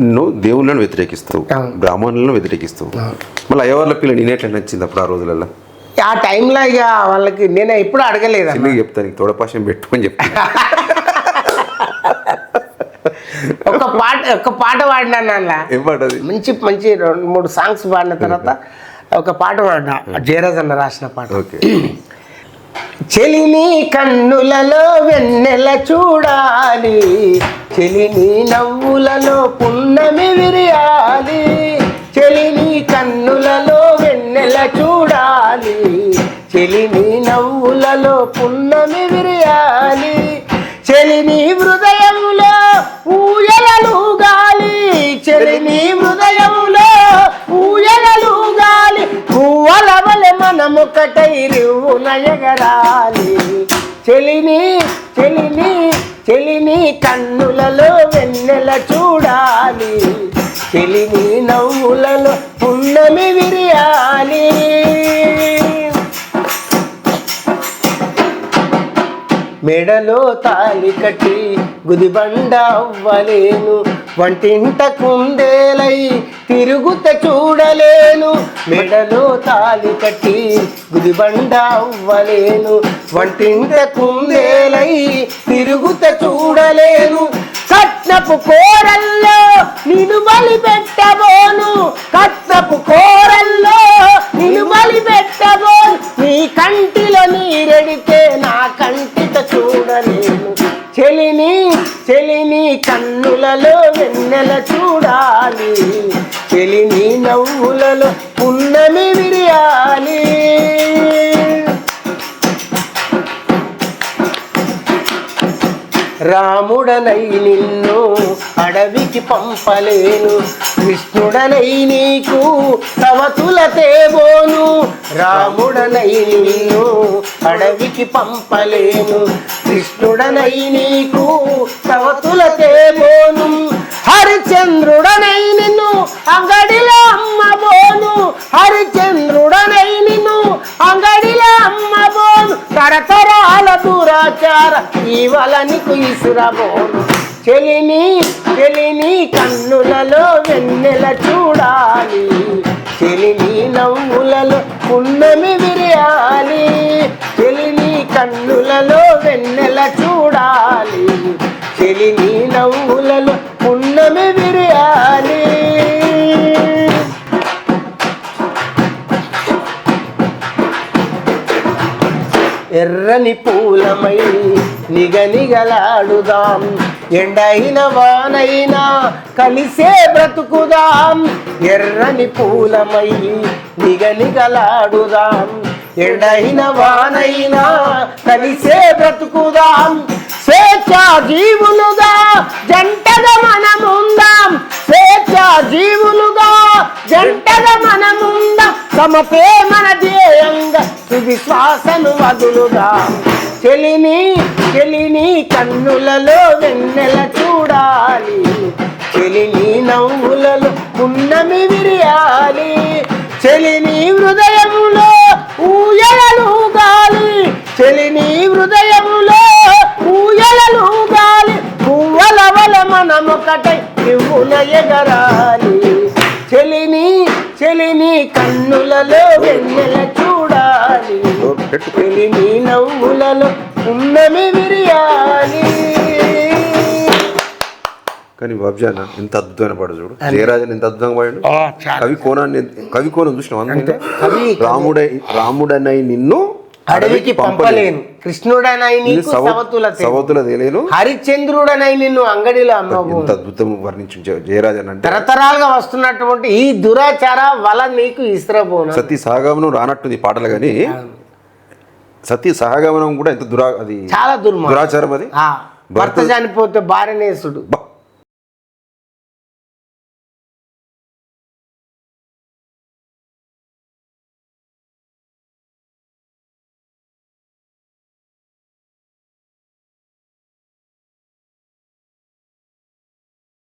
ఇప్పుడు నువ్వు దేవుళ్ళని వ్యతిరేకిస్తావు. బ్రాహ్మణులను వ్యతిరేకిస్తావు. మళ్ళీ అయ్యవార్ల పిల్ల నేనేట్లా నచ్చింది అప్పుడు ఆ రోజులలో ఆ టైంలో ఇక వాళ్ళకి నేను ఎప్పుడు అడగలేదు చిన్నగా చెప్తాను నీకు తోడపాశం పెట్టుకొని చెప్తాను ఒక పాట ఒక పాట ఏం పాట అది మంచి మంచి రెండు మూడు సాంగ్స్ పాడిన తర్వాత ఒక పాట పాడినా జయరాజ్ అన్న రాసిన పాట. ఓకే. చెలిని కన్నులలో వెన్నెల చూడాలి. చెలిని నవ్వులలో పున్నమి విరియాలి. చెలిని కన్నులలో వెన్నెల చూడాలి. చెలిని నవ్వులలో పున్నమి విరియాలి. చెలిని హృదయంలో ఊయలలు గాలి. చెలిని మనమొకటై రివ్వున చెలిని చెలిని చెలిని కన్నులలో వెన్నెల చూడాలి. చెలిని నవ్వులలో పున్నమి విరియాలి. మెడలో తాలి కట్టి గుదిబండ అవ్వలేను. వంటింట కుందేలై తిరుగుత చూడలేను. మెడలో తాలి కట్టి గుదిబండ అవ్వలేను. వంటింట కుందేలై తిరుగుత చూడలేను. కట్నపు కోరల్లో నిన్ను బలి పెట్టబోను కట్నపు కోరల్లో నిన్ను బలి పెట్టబోను నీ కంటిలో నీరెడితే నా కంటిత చూ చెలిని చెలిని కన్నులలో వెన్నెల చూడాలి. చెలిని నవ్వులలో పున్నమి విరియాలి రాముడనై నిన్ను అడవికి పంపలేను కృష్ణుడనై నీకు తవతుల తేబోను రాముడనై నిన్ను అడవికి పంపలేను కృష్ణుడనై నీకు తవతుల తేబోను హరిచంద్రుడనై నిన్ను అంగడిలో అమ్మబోను. హరిచంద్రుడనై నిన్ను అంగడిలో అమ్మబోను. తరతో దురాచార ఇవాళ నీకు ఇసురబోను చెలిని చెలిని కన్నులలో వెన్నెల చూడాలి. చెలిని నవ్వులలో పున్నమి విరియాలి. చెలిని కన్నులలో వెన్నెల చూడాలి ఎర్రని పూలమై నిగనిగలాడుదాం ఎండైన వానైనా కలిసే బ్రతుకుదాం. ఎర్రని పూలమై నిగనిగలాడుదాం ఎండైన వానైనా కలిసే బ్రతుకుదాం. స్వేచ్ఛ జీవులుగా జంటగా మనముందాం. స్వేచ్ఛ జీవులుగా జంటగా మనముందాం. సమపే మన ధ్యేయంగా తుది శ్వాసను వదులుదాం? చెలిని చెలిని కన్నులలో వెన్నెల చూడాలి. చెలిని నవ్వులలో పున్నమి విరియాలి. చెలిని హృదయములో ఊయలలు గాలి చెలిని హృదయములో ఊయలలు గాలి పువ్వల వల మనమొకట పెట్టు చెలిని నవ్వులలో ఉన్నమి విరియాలి. కానీ బాబ్జాన ఎంత అద్భుతమైన పాడు చూడు. జయరాజన్ ఎంత అద్భుతంగా పాడాడు. చాలా. కవి కోణాన్ని కవి కోణం చూసినావు? కవి రాముడై రాముడనై నిన్ను అడవికి పంపలేను. కృష్ణుడనై నీకు సవతుల సవతుల తెలియను హరిచంద్రుడనై నిన్ను అంగడిలో అమ్మబోను. ఎంత అద్భుతం వర్ణించు జ- జయరాజన్ అంటే. తరతరాలుగా వస్తున్నటువంటి ఈ దురాచార వల నీకు ఇస్త్రబోను సతీ సహగమనం రానట్టుంది పాటలు కానీ. సతీ సహగమనం కూడా ఎంత దురా అది చాలా దుర్మార్గం. దురాచారం అది? ఆ, భర్త చనిపోతే భార్యనేసుడు